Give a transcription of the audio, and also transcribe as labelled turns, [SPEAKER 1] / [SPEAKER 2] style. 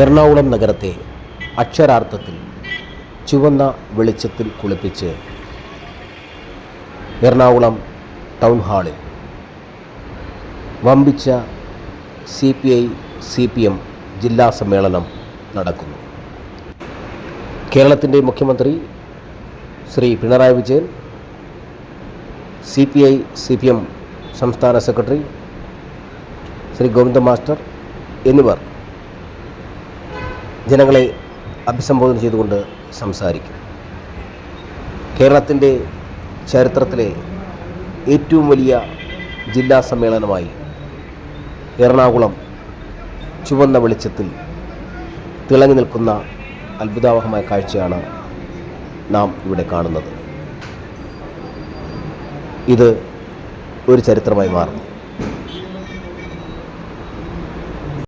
[SPEAKER 1] എറണാകുളം നഗരത്തെ അക്ഷരാർത്ഥത്തിൽ ചുവന്ന വെളിച്ചത്തിൽ കുളിപ്പിച്ച് എറണാകുളം ടൗൺ ഹാളിൽ വമ്പിച്ച C P I C P M ജില്ലാ സമ്മേളനം നടക്കുന്നു. കേരളത്തിന്റെ മുഖ്യമന്ത്രി Shri Pinarayi Vijayan C P I C P M സംസ്ഥാന സെക്രട്ടറി ശ്രീ ഗോവിന്ദ മാസ്റ്റർ എന്നിവർ ജനങ്ങളെ അഭിസംബോധന ചെയ്തുകൊണ്ട് സംസാരിക്കും. കേരളത്തിന്റെ ചരിത്രത്തിലെ ഏറ്റവും വലിയ ജില്ലാ സമ്മേളനമായി എറണാകുളം ചുവന്ന വെളിച്ചത്തിൽ തിളങ്ങി നിൽക്കുന്ന അത്ഭുതാവഹമായ കാഴ്ചയാണ് നാം ഇവിടെ കാണുന്നത്. ഇത് ഒരു ചരിത്രമായി മാറുന്നു.